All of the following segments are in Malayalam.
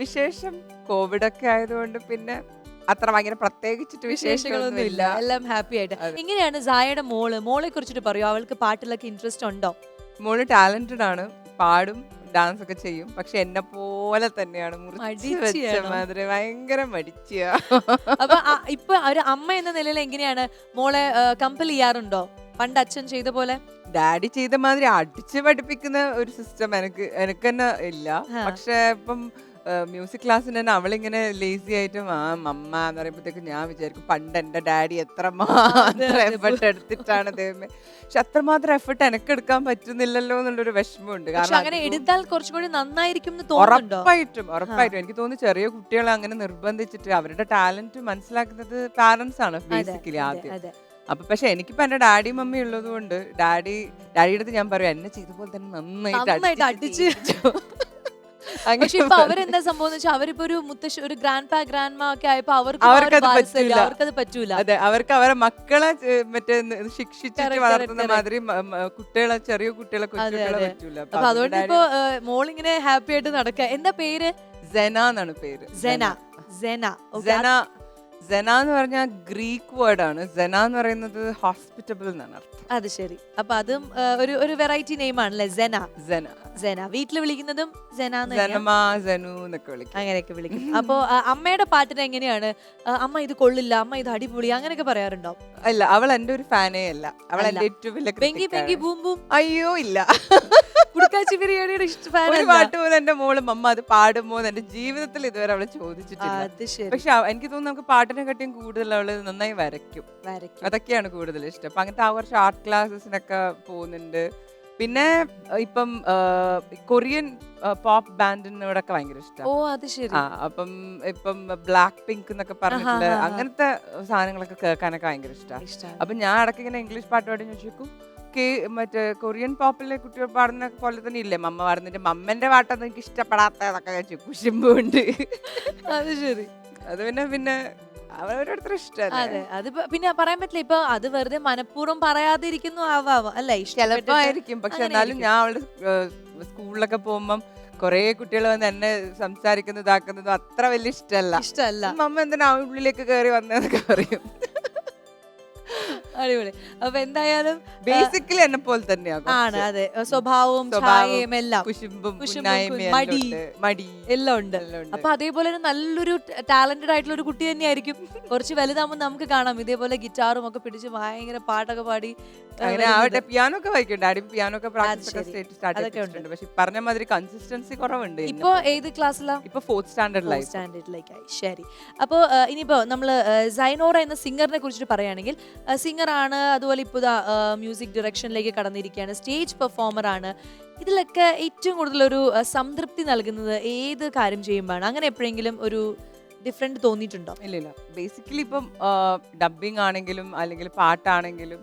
വിശേഷം? കോവിഡ് ഒക്കെ ആയതുകൊണ്ട് പിന്നെ അത്ര ഭയങ്കര പ്രത്യേകിച്ചിട്ട് വിശേഷങ്ങളൊന്നും ഇല്ല. എല്ലാം ഹാപ്പി ആയിട്ട്. ഇങ്ങനെയാണ് എങ്ങനെയാണ് സായയുടെ മോൾ. മോളെ കുറിച്ചിട്ട് പറയൂ. അവൾക്ക് പാട്ടിലൊക്കെ ഇൻട്രസ്റ്റ് ഉണ്ടോ? മോൾ ടാലന്റഡ് ആണ്. പാടും ഡാൻസ് ഒക്കെ ചെയ്യും. പക്ഷെ എന്നെ പോലെ തന്നെയാണ്? മാതിരി. ഭയങ്കര മടിച്ചിയ. അപ്പൊ ഇപ്പൊ ഒരു അമ്മ എന്ന നിലയിൽ എങ്ങനെയാണ് മോളെ കമ്പൽ ചെയ്യാറുണ്ടോ? പണ്ട് അച്ഛൻ ചെയ്ത പോലെ? ഡാഡി ചെയ്ത മാതിരി അടിച്ച് പഠിപ്പിക്കുന്ന ഒരു സിസ്റ്റം എനിക്ക് എനിക്ക് തന്നെ ഇല്ല. പക്ഷെ ഇപ്പം മ്യൂസിക് ക്ലാസ്സിന് തന്നെ അവളിങ്ങനെ ലേസി ആയിട്ടും ആ മമ്മ എന്ന് പറയുമ്പോഴത്തേക്ക് ഞാൻ വിചാരിക്കും പണ്ട് എന്റെ ഡാഡി എത്രമാത്രം മാത്രം എഫർട്ട് എടുത്തിട്ടാണ് ദൈവമേ. പക്ഷെ അത്രമാത്രം എഫർട്ട് എനിക്ക് എടുക്കാൻ പറ്റുന്നില്ലല്ലോ എന്നുള്ളൊരു വിഷമമുണ്ട്. കാരണം അങ്ങനെ എടുത്താൽ കുറച്ചും കൂടി നന്നായിരിക്കും ഉറപ്പായിട്ടും ഉറപ്പായിട്ടും. എനിക്ക് തോന്നുന്നു ചെറിയ കുട്ടികളെ അങ്ങനെ നിർബന്ധിച്ചിട്ട് അവരുടെ ടാലന്റ് മനസ്സിലാക്കുന്നത് പാരന്റ്സ് ആണ് ബേസിക്കലി ആദ്യം. അപ്പൊ പക്ഷെ എനിക്കിപ്പോ എന്റെ ഡാഡി മമ്മി ഉള്ളത് കൊണ്ട് ഡാഡി ഡാഡിയുടെ അടുത്ത് ഞാൻ പറയും എന്നെ ചെയ്ത പോലെ തന്നെ നന്നായിട്ട് അടിച്ചു അടിച്ച് അടിച്ച് തീർച്ചു." അങ്ങനെ പക്ഷെ ഇപ്പൊ. അവരെന്താ സംഭവം എന്ന് വെച്ചാൽ അവരിപ്പോ ഒരു മുത്തശ്ശി ഒരു ഗ്രാൻഡ് പാ ഗ്രാൻഡ് മാ ഒക്കെ ആയപ്പോ അവർക്ക് അവർക്കത് വാത്സല്യം, പറ്റൂല. അവർക്കത് പറ്റൂല. അതെ അവർക്ക് അവരെ മക്കളെ മറ്റേ ശിക്ഷിച്ചിട്ട് വളർത്തുന്ന മാതിരി കുട്ടികളെ ചെറിയ കുട്ടികളെ കൊച്ചുകുട്ടികളെ അതെ. പറ്റൂല. അപ്പൊ അതുകൊണ്ട് ഇപ്പൊ മോളിങ്ങനെ ഹാപ്പി ആയിട്ട് നടക്കുക എന്താ പേര്? സെന എന്നാണ് പേര്. സെന. സെന. സെന. സെന എന്ന് പറഞ്ഞാൽ ഗ്രീക്ക് വേർഡ് ആണ്. സെന എന്ന് പറയുന്നത് ഹോസ്പിറ്റബിൾ എന്നാണ് അർത്ഥം. അത് ശരി. അപ്പൊ അതും ഒരു ഒരു വെറൈറ്റി നെയിം ആണല്ലേ? സെന. സെന. സെന. വീട്ടിൽ വിളിക്കുന്നതും സെന അങ്ങനെയൊക്കെ വിളിക്കും. അപ്പോ അമ്മയുടെ പാട്ടിന് എങ്ങനെയാണ്? അമ്മ ഇത് കൊള്ളില്ല അമ്മ ഇത് അടിപൊളി അങ്ങനെയൊക്കെ പറയാറുണ്ടോ? അല്ല അവൾ എന്റെ ഒരു ഫാനേ അല്ല. അവൾ. എന്റെ ഏറ്റവും വലിയ പെങ്കി പെങ്കി ബൂം ബൂം. അയ്യോ ഇല്ല. കുടുക്കാച്ചി ബിരിയാണിയുടെ ഇഷ്ട. പാട്ട് പോലും എന്റെ മോൾ മമ്മ അത് പാടുമോ എന്ന് എന്റെ ജീവിതത്തിൽ ഇതുവരെ അവളെ ചോദിച്ചിട്ടില്ല. പക്ഷെ എനിക്ക് തോന്നുന്നു നമുക്ക് പാട്ടിനെ കാട്ടിയും കൂടുതൽ അവൾ നന്നായി വരയ്ക്കും. വരയ്ക്കും. അതൊക്കെയാണ് കൂടുതൽ ഇഷ്ടം. അപ്പൊ അങ്ങനത്തെ ആ വർഷം ആർട്ട് ക്ലാസ്സസിനൊക്കെ പോകുന്നുണ്ട്. പിന്നെ ഇപ്പം കൊറിയൻ പോപ്പ് ബാൻഡിനോടൊക്കെ ഭയങ്കര ഇഷ്ടം. ഓ അത് ശരി. ആ അപ്പം ഇപ്പം ബ്ലാക്ക് പിങ്ക് എന്നൊക്കെ പറഞ്ഞിട്ടുണ്ട് ആഹാ. അങ്ങനത്തെ സാധനങ്ങളൊക്കെ കേൾക്കാനൊക്കെ ഭയങ്കര ഇഷ്ടമാണ് അപ്പം ഞാൻ ഇടയ്ക്ക് ഇങ്ങനെ ഇംഗ്ലീഷ് പാട്ട് പാടി ചോദിക്കും മറ്റേ കൊറിയൻ പോപ്പിലെ കുട്ടികൾ പാടുന്ന പോലെ തന്നെ ഇല്ലേ? മമ്മ പാടുന്നിട്ട് മമ്മന്റെ പാട്ടൊന്നും എനിക്ക് ഇഷ്ടപ്പെടാത്തതൊക്കെ ഞാൻ. കുശുമ്പുണ്ട്. അത് ശരി. അത് പിന്നെ പിന്നെ അതെ ഇഷ്ടമല്ലേ? അത് പിന്നെ പറയാൻ പറ്റില്ല. ഇപ്പൊ അത് വെറുതെ മനഃപൂർവം പറയാതിരിക്കുന്നു ആവാം. അല്ലെ? ചിലപ്പോ ആയിരിക്കും പക്ഷെ എന്നാലും ഞാൻ അവളുടെ സ്കൂളിലൊക്കെ പോകുമ്പം കൊറേ കുട്ടികൾ വന്ന് എന്നെ സംസാരിക്കുന്നതും ഇതാക്കുന്നതും അത്ര വലിയ ഇഷ്ടമല്ല. ഇഷ്ടമല്ല. മമ്മ എന്തിനാ ആ ഉള്ളിലേക്ക് കയറി വന്നതെന്നൊക്കെ പറയും. അടിപൊളി. അപ്പൊ എന്തായാലും ബേസിക്കലി എന്നെ പോലെ തന്നെയാണ് ആണ് അതെ. സ്വഭാവവും ഛായയും എല്ലാം. കുശുമ്പും മടി. മടി. എല്ലാം ഉണ്ട്. അപ്പൊ അതേപോലെ തന്നെ നല്ലൊരു ടാലന്റഡ് ആയിട്ടുള്ള ഒരു കുട്ടി തന്നെയായിരിക്കും. കുറച്ച് വലുതാകുമ്പോൾ നമുക്ക് കാണാം. ഇതേപോലെ ഗിറ്റാറും ഒക്കെ പിടിച്ച് ഭയങ്കര പാട്ടൊക്കെ പാടി അവരുടെ അങ്ങനെ. ആവട്ടെ പിയാനോ ഒക്കെ വായിക്കുന്നുണ്ട് ഡാഡി പിയാനോ ഒക്കെ പ്രാക്ടീസ് പക്ഷെ പറഞ്ഞ മാതിരി കൺസിസ്റ്റൻസി കുറവുണ്ട് ഇപ്പൊ ഏത് ക്ലാസ്സിലാ? ഇപ്പൊ ഫോർത്ത് സ്റ്റാൻഡേർഡിലായി സ്റ്റാൻഡേർഡിലേക്കായി ശരി. അപ്പോൾ ഇനിയിപ്പോ നമ്മൾ സൈനോറ എന്ന സിംഗറിനെ കുറിച്ചിട്ട് പറയുകയാണെങ്കിൽ സിംഗറാണ് അതുപോലെ ഇപ്പോൾ മ്യൂസിക് ഡയറക്ഷനിലേക്ക് കടന്നിരിക്കുകയാണ് സ്റ്റേജ് പെർഫോമർ ആണ്. ഇതിലൊക്കെ ഏറ്റവും കൂടുതൽ ഒരു സംതൃപ്തി നൽകുന്നത് ഏത് കാര്യം ചെയ്യുമ്പോഴാണ്? അങ്ങനെ എപ്പോഴെങ്കിലും ഒരു ഡിഫറെന്റ് തോന്നിയിട്ടുണ്ടോ? ഇല്ല ഇല്ല. ബേസിക്കലി ഇപ്പം ഡബിങ് ആണെങ്കിലും അല്ലെങ്കിൽ പാട്ടാണെങ്കിലും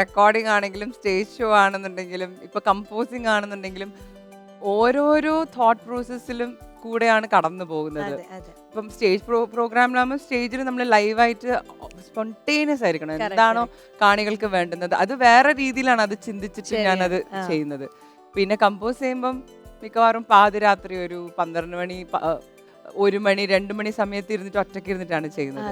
റെക്കോർഡിംഗ് ആണെങ്കിലും സ്റ്റേജ് ഷോ ആണെന്നുണ്ടെങ്കിലും ഇപ്പം കമ്പോസിങ് ആണെന്നുണ്ടെങ്കിലും ഓരോരോ തോട്ട് പ്രോസസ്സിലും കൂടെയാണ് കടന്നു പോകുന്നത്. ഇപ്പം സ്റ്റേജ് പ്രോ പ്രോഗ്രാമിലാകുമ്പോൾ സ്റ്റേജിൽ നമ്മൾ ലൈവായിട്ട് സ്പോണ്ടേനിയസ് ആയിരിക്കണം. എന്താണോ കാണികൾക്ക് വേണ്ടുന്നത്. അത് വേറെ രീതിയിലാണ് അത് ചിന്തിച്ചിട്ട് ഞാൻ അത്. ചെയ്യുന്നത്. പിന്നെ കമ്പോസ് ചെയ്യുമ്പം മിക്കവാറും പാതിരാത്രി ഒരു പന്ത്രണ്ട് മണി ഒരു മണി രണ്ട് മണി സമയത്ത് ഇരുന്നിട്ട് ഒറ്റയ്ക്ക് ഇരുന്നിട്ടാണ് ചെയ്യുന്നത്.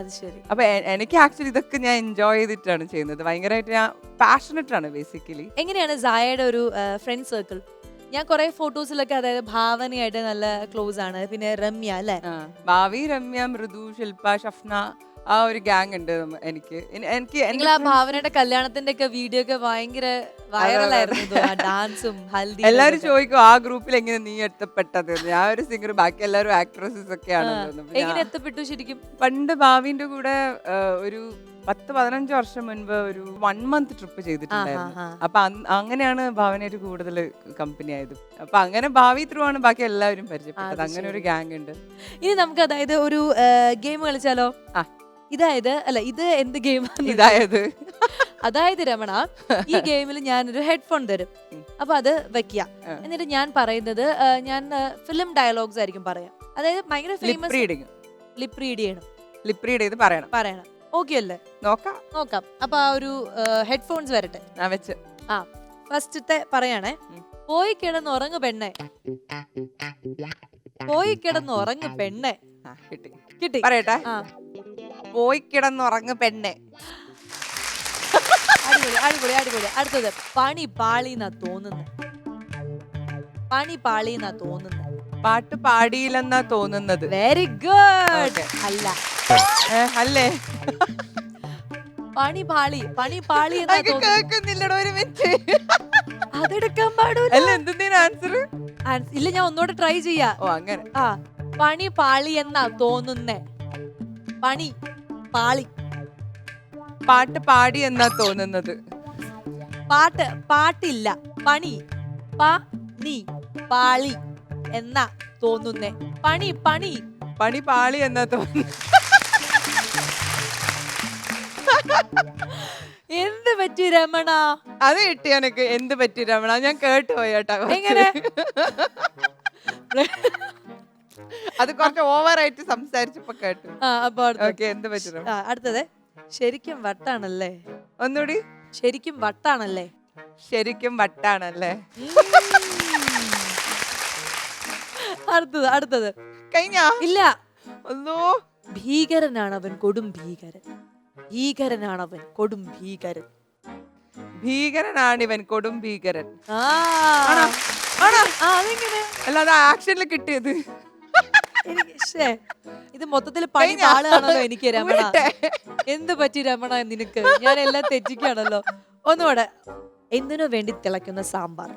അപ്പൊ എനിക്ക് ആക്ച്വലി ഇതൊക്കെ ഞാൻ എൻജോയ് ചെയ്തിട്ടാണ് ചെയ്യുന്നത്. ഭയങ്കരമായിട്ട് ഞാൻ പാഷനറ്റ് ആണ് ബേസിക്കലി എങ്ങനെയാണ് സായയുടെ ഒരു ഫ്രണ്ട് സർക്കിൾ ഞാൻ കുറെ ഫോട്ടോസിലൊക്കെ അതായത് ഭാവനയായിട്ട് നല്ല ക്ലോസ് ആണ്. പിന്നെ രമ്യ അല്ലെ? ഭാവി രമ്യ മൃദു ശില്പ ഷഫ്ന ആ ഒരു ഗാങ് ഉണ്ട് എനിക്ക്. എനിക്ക് നിങ്ങൾ ആ ഭാവനയുടെ കല്യാണത്തിന്റെ ഒക്കെ വീഡിയോ ഒക്കെ ഭയങ്കര വൈറലായിരുന്നു ഡാൻസും ഹൽദി എല്ലാരും ചോദിക്കും ആ ഗ്രൂപ്പിൽ എങ്ങനെ നീ എത്തപ്പെട്ടത്. ഞാൻ ഒരു സിംഗർ ബാക്കി എല്ലാവരും ആക്ട്രസസ് ഒക്കെയാണ് എങ്ങനെ എത്തപ്പെട്ടു ശരിക്കും? പണ്ട് ഭാവിന്റെ കൂടെ ഒരു പത്ത് പതിനഞ്ച് വർഷം മുൻപ് ഒരു വൺ മന്ത് ട്രിപ്പ് ചെയ്തിട്ടുണ്ടായിരുന്നു. അപ്പൊ അങ്ങനെയാണ് ഭാവനയായിട്ട് കൂടുതൽ കമ്പനി ആയത്. അപ്പൊ അങ്ങനെ ഭാവി ത്രൂ ആണ് ബാക്കി എല്ലാവരും പരിചയപ്പെട്ടത്. അങ്ങനെ ഒരു ഗാങ് ഉണ്ട്. ഇനി നമുക്ക് അതായത് ഒരു ഗെയിം കളിച്ചാലോ? ആ. ഇതായത് അല്ല ഇത് എന്ത് ഗെയിമാണ് ഇതായത്. അതായത് രമണ ഈ ഗെയിമിൽ ഞാനൊരു ഹെഡ്ഫോൺ തരും. അപ്പൊ അത് വെക്കുക എന്നിട്ട് ഞാൻ പറയുന്നത് ഞാൻ ഫിലിം ഡയലോഗ്സ് ആയിരിക്കും പറയാം. അതായത് ഭയങ്കര lip famous reading lip read ചെയ്യണം. ലിപ് റീഡ് ചെയ്ത് പറയണം. പറയണം. ഓക്കെ അല്ലേ? നോക്കാം. നോക്കാം. അപ്പൊ ആ ഒരു ഹെഡ്ഫോൺസ് വരട്ടെ. ഞാൻ വെച്ച്. ഫസ്റ്റത്തെ പറയണേ. പോയി കിടന്ന് ഉറങ്ങ് പെണ്ണെ. പോയി കിടന്ന് ഉറങ്ങ് പെണ്ണെ. ആ, കിട്ടി. കിട്ടി. പറയട്ടെ. ആ. പോയി കിടന്നുറങ്ങ് പെണ്ണെ. അടിപൊളി അടിപൊളി അടിപൊളി. അടുത്തത് പണി പാളിന്നാ തോന്നുന്നു. പണി പാളിന്നാ തോന്നുന്നു. പാട്ട് പാടിയില്ലെന്നാ തോന്നുന്നത്. Very good Okay. അല്ല. ഏ, അല്ലേ? പണി പാളി പണി പാളി എന്നാ തോന്നുന്നത്. കേൾക്കുന്നില്ലടോ ഒരു മിനിറ്റ്. അതെടുക്കാൻ പാടൂല അല്ല എന്തിനു ആൻസർ ഇല്ല ഞാൻ ഒന്നുകൂടെ ട്രൈ ചെയ്യാ. ഓ അങ്ങനെ. ആ പണി പാളി എന്നാ തോന്നുന്നേ? പണി പാളി. പാട്ട് പാടി എന്നാ തോന്നുന്നത്? പാട്ട് പാട്ടില്ല. പണി പ നീ പാളി എന്നാ തോന്നുന്നേ? പണി പണി. പണി പാളി എന്നാ തോന്നുന്നു എന്ത് പറ്റി രമണ? അത് കിട്ടി എനക്ക്. എന്ത് പറ്റി രമണ? ഞാൻ കേട്ടു പോയി കേട്ടാ. എങ്ങനെ? അത് കുറച്ച് ഓവറായിട്ട് സംസാരിച്ചപ്പോ കേട്ടു. ആ അപ്പൊ അടുത്ത- ഓക്കെ എന്ത് പറ്റി രമണ? ആ, അടുത്തത്. ശരിക്കും വട്ടാണല്ലേ? ഒന്നുകൂടി. ശരിക്കും വട്ടാണല്ലേ? ശരിക്കും വട്ടാണല്ലേ? അടുത്തത് അടുത്തത്. കഴിഞ്ഞാ? ഇല്ല. ഒന്നോ? ഭീകരനാണ് അവൻ കൊടും ഭീകരൻ. ഭീകരനാണ് അവൻ കൊടും ഭീകരൻ. ഭീകരനാണ് ഇവൻ കൊടും ഭീകരൻ. ആ. ആണോ? ആണോ? ആ, അതെങ്ങനെ? അല്ലാതെ ആക്ഷനിൽ കിട്ടിയത്. എനിക്ക് ശ്ശേ, ഇത് മൊത്തത്തിൽ പണി കഴിഞ്ഞോ? ആളാണല്ലോ എനിക്ക് രമണ. എന്ത് പറ്റി രമണ നിനക്ക്? ഞാൻ എല്ലാം തെറ്റിക്കാണല്ലോ. ഒന്നുകൂടെ എന്തിനു വേണ്ടി തിളയ്ക്കുന്ന സാമ്പാർ?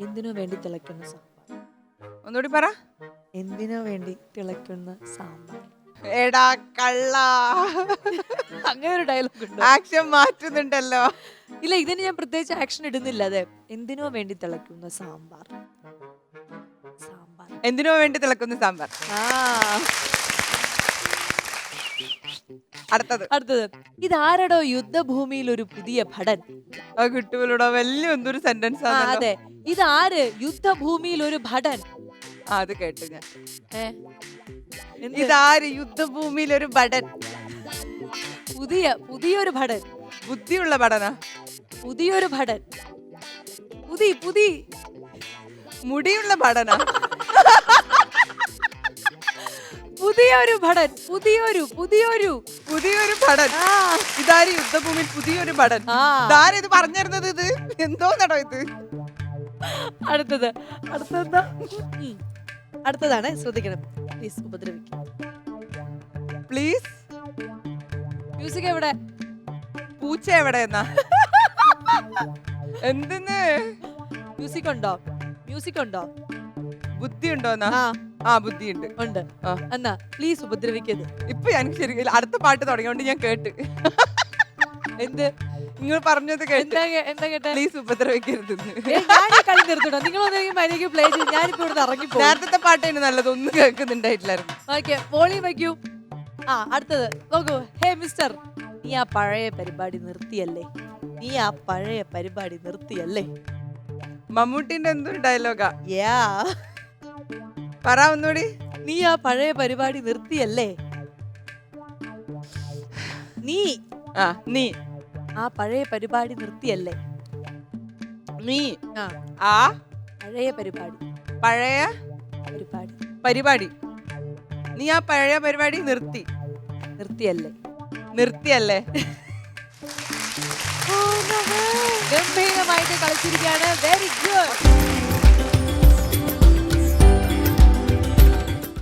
എന്തിനു വേണ്ടി തിളയ്ക്കുന്ന സാമ്പാർ? ഒന്നുകൂടി പറ. എന്തിനു വേണ്ടി തിളയ്ക്കുന്ന സാമ്പാർ? എടാ കള്ള. അങ്ങനെ ഒരു ഡയലോഗ് ഉണ്ട്. ആക്ഷൻ മാറ്റുന്നുണ്ടല്ലോ. ഇല്ല ഇതിന് ഞാൻ പ്രത്യേകിച്ച് ആക്ഷൻ ഇടുന്നില്ല. അതെ എന്തിനോ വേണ്ടി തിളയ്ക്കുന്ന സാമ്പാർ. സാമ്പാർ. എന്തിനോ വേണ്ടി തിളക്കുന്ന സാമ്പാർ. ആ. അടുത്തത്. അടുത്തത്. ഇതാരടോ യുദ്ധഭൂമിയിൽ ഒരു പുതിയ ഭടൻ? ആ കിട്ടുമല്ലോടാ. വലിയ എന്തൊരു സെന്റൻസ് ആ ആണ് അതെ. ഇതാര് യുദ്ധഭൂമിയിൽ ഒരു ഭടൻ? അത് കേട്ടു ഞാൻ. ഏ? ഇതാര് യുദ്ധഭൂമിയിൽ ഒരു ഭടൻ? പുതിയ പുതിയൊരു ഭടൻ. ബുദ്ധിയുള്ള ഭടനാ? പുതിയൊരു ഭടൻ. പുതി പുതി. മുടിയുള്ള ഭടനാ? പുതിയൊരു ഭടൻ പുതിയൊരു പുതിയൊരു. പുതിയൊരു ഭടൻ. ഇതാര് യുദ്ധഭൂമിയിൽ പുതിയൊരു ഭടൻ? ഇതാര് ഇത് പറഞ്ഞിരുന്നത് ഇത്? എന്തോന്നടോ ഇത്? അടുത്തത് അടുത്തതാണ് ശ്രദ്ധിക്കണം പ്ലീസ് ഉപദ്രവിക്കും. പ്ലീസ്. മ്യൂസിക് എവിടെ? പൂച്ച എവിടെ എന്നാ എന്തിന്? മ്യൂസിക് ഉണ്ടോ? മ്യൂസിക് ഉണ്ടോ? ബുദ്ധി ഉണ്ടോന്നാ ആ. ആ ബുദ്ധിയുണ്ട്. ഉണ്ട്. ആ. എന്നാ പ്ലീസ് ഉപദ്രവിക്കരുത്. ഇപ്പൊ ഞാൻ ശരിക്കും അടുത്ത പാട്ട് തുടങ്ങിയോണ്ട് ഞാൻ കേട്ട്. എന്ത്? നിങ്ങൾ പറഞ്ഞത് കേട്ട്. എന്താ കേ- എന്താ കേട്ടെ? പ്ലീസ് ഉപദ്രവിക്കരുത് ഏ, ഞാൻ ഈ കളി നിർത്തണോ നിങ്ങൾ മര്യാദയ്ക്ക് പ്ലേ ചെയ്ത് ഞാനിപ്പോ ഇറങ്ങി പോകും നേരത്തെ പാട്ട് തന്നെ നല്ലത് ഒന്നും കേൾക്കുന്നുണ്ടായിട്ടില്ലായിരുന്നു. ഓക്കെ വോളിയം വയ്ക്കൂ ആ അടുത്തത്. നോക്കൂ. ഹേ മിസ്റ്റർ നീ ആ പഴയ പരിപാടി നിർത്തിയല്ലേ? നീ ആ പഴയ പരിപാടി നിർത്തിയല്ലേ? മമ്മൂട്ടിന്റെ എന്തൊരു ഡയലോഗാ. യാ. പറ ഒന്നുകൂടി. നീ ആ പഴയ പരിപാടി നിർത്തിയല്ലേ? നീ. ആ നീ. ആ പഴയ പരിപാടി നിർത്തിയല്ലേ? നീ ആ. ആ? പഴയ പരിപാടി. പഴയ പരിപാടി. പരിപാടി. നീ ആ പഴയ പരിപാടി നിർത്തി. നിർത്തിയല്ലേ? നിർത്തിയല്ലേ? ഗംഭീരമായിട്ട് കളിച്ചിരിക്കുകയാണ്. Very good